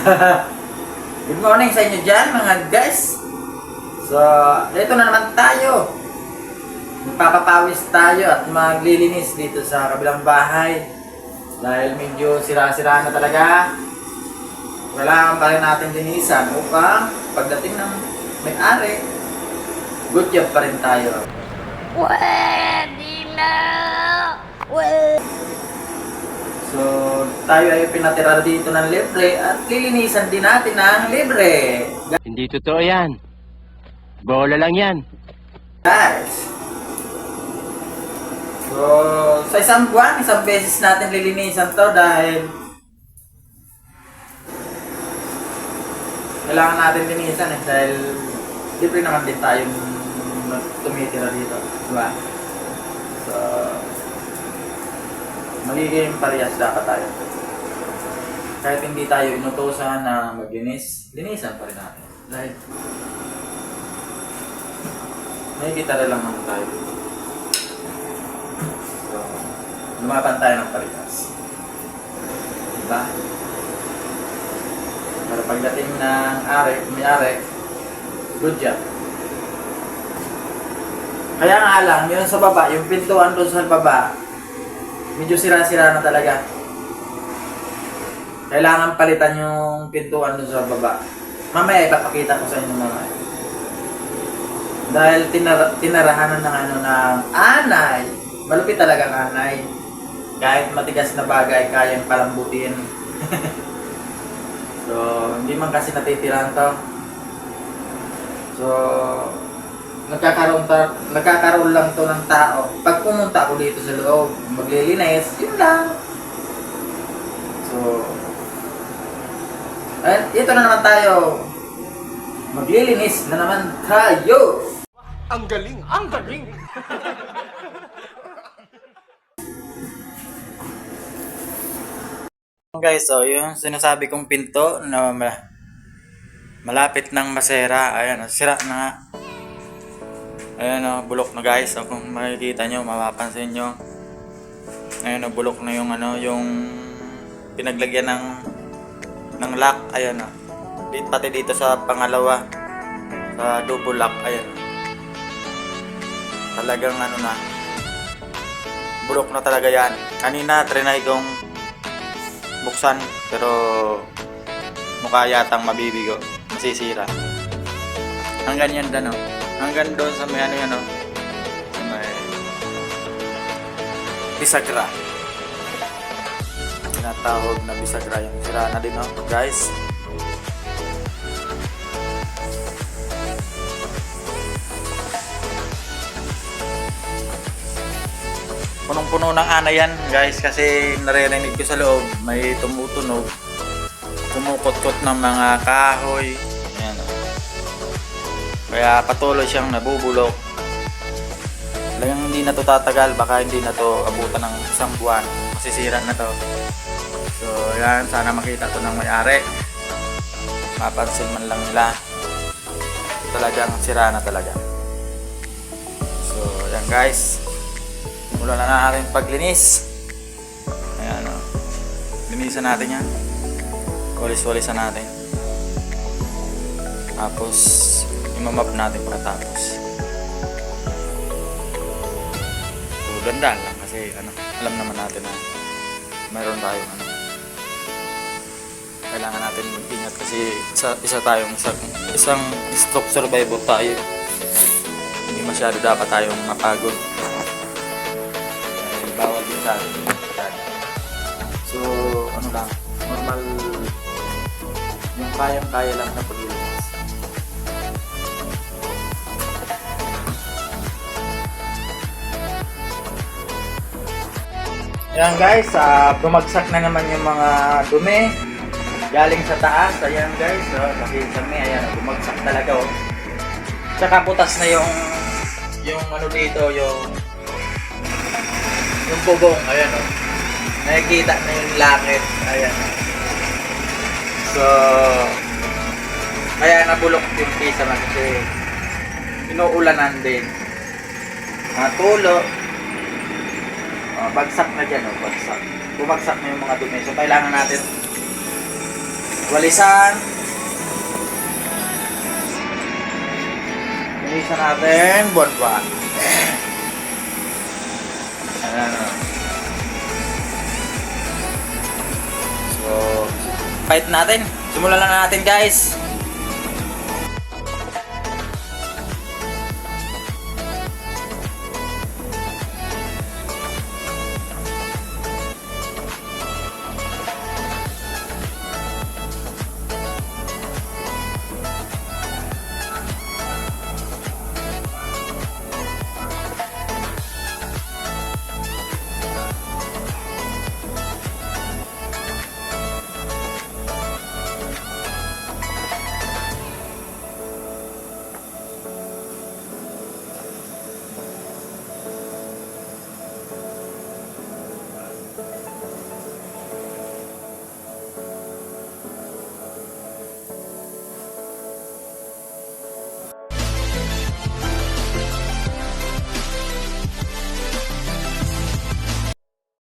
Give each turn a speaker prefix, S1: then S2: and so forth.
S1: Good morning sa inyo dyan mga guys. So, dito na naman tayo. Magpapapawis tayo at maglilinis dito sa kabilang bahay. Dahil medyo sira-sira na talaga. Kailangan pa rin natin linisan upang pagdating ng may-ari, good job pa rin tayo.
S2: Pwede na!
S1: Tayo ay pinatira dito ng libre at lilinisan din natin ng libre.
S3: Hindi totoo yan. Bola lang yan.
S1: Guys. So, sa isang buwan, isang beses natin lilinisan to dahil kailangan natin linisan eh dahil libre naman din tayong tumitira dito. Diba? So, magiging parehas dapat tayo. Kahit hindi tayo inutosan na maglinis, linisan pa rin natin. Dahil may gitara lang naman tayo. So, lumaban tayo ng parehas. Diba? Para pagdating ng are, may are, good job. Kaya nga lang, yun sa baba, yung pintuan doon sa baba, medyo sira-sira na talaga. Kailangan palitan yung pintuan doon sa baba. Mamaya ipapakita ko sa inyo mamaya. Dahil tinara, tinarahanan ng ano ng anay. Malupit talaga ang anay. Kahit matigas na bagay, kayang palambutin. so, hindi man kasi natitiran to. So, nagkakaroon, ta, nagkakaroon lang to ng tao. Pag pumunta ako dito sa loob, maglilinis, yun lang. So, at ito na naman tayo. Maglilinis na naman tayo.
S4: Ang galing! Ang galing!
S1: Guys, so yung sinasabi kong pinto na ma- malapit ng masera, ayan, oh, sira na nga. Ayan o, bulok na guys. Kung makikita nyo, mapapansin nyo. Ayan o, bulok na yung ano, yung pinaglagyan ng ng lock. Ayan o. Dito, pati dito sa pangalawa. Sa double lock. Ayan. Talagang ano na. Bulok na talaga yan. Kanina, trinay kong buksan. Pero mukha yatang mabibigo. Masisira. Hanggang yan dano. Hanggang doon sa may ano yan o. Sa may bisagra. Tinatawag na bisagra yung sira na din o. Guys. Punong-puno ng ana yan guys kasi naririnig ko sa loob may tumutunog kumukot-kot ng mga kahoy. Kaya patuloy siyang nabubulok talagang hindi na to tatagal baka hindi na to abutan ng isang buwan masisira na to so yan sana makita to ng may-ari mapansin man lang nila talagang sira na talaga so yan guys Mula na natin paglinis. Ayan o. Linisan natin yan. Walis-walisan natin. Tapos, imamap natin pagkatapos. So, ganda lang kasi ano, alam naman natin na mayroon tayong ano. Kailangan natin mag-ingat kasi isa, isa tayong isang, isang stroke survivor tayo. Hindi masyado dapat tayong mapagod eh, bawal din sa. So, ano lang, normal, yung kayang-kaya lang na paglilinis. Ayan guys, ah, bumagsak na naman yung mga dumi galing sa taas. Ayan guys, oh, nakita mo, ayan, bumagsak talaga oh. Tsaka putas na yung yung ano dito, yung yung bubong, ayan o. Nakikita na yung langit, ayan. So, kaya nabulok yung pisa man kasi inuulanan din. Mga tulo, Uh, bagsak na dyan, oh, bagsak. Bumagsak na yung mga dumi. So, kailangan natin walisan. Walisan natin, buwan-buwan. Ayan. Oh. So, fight natin. Simulan na natin, guys.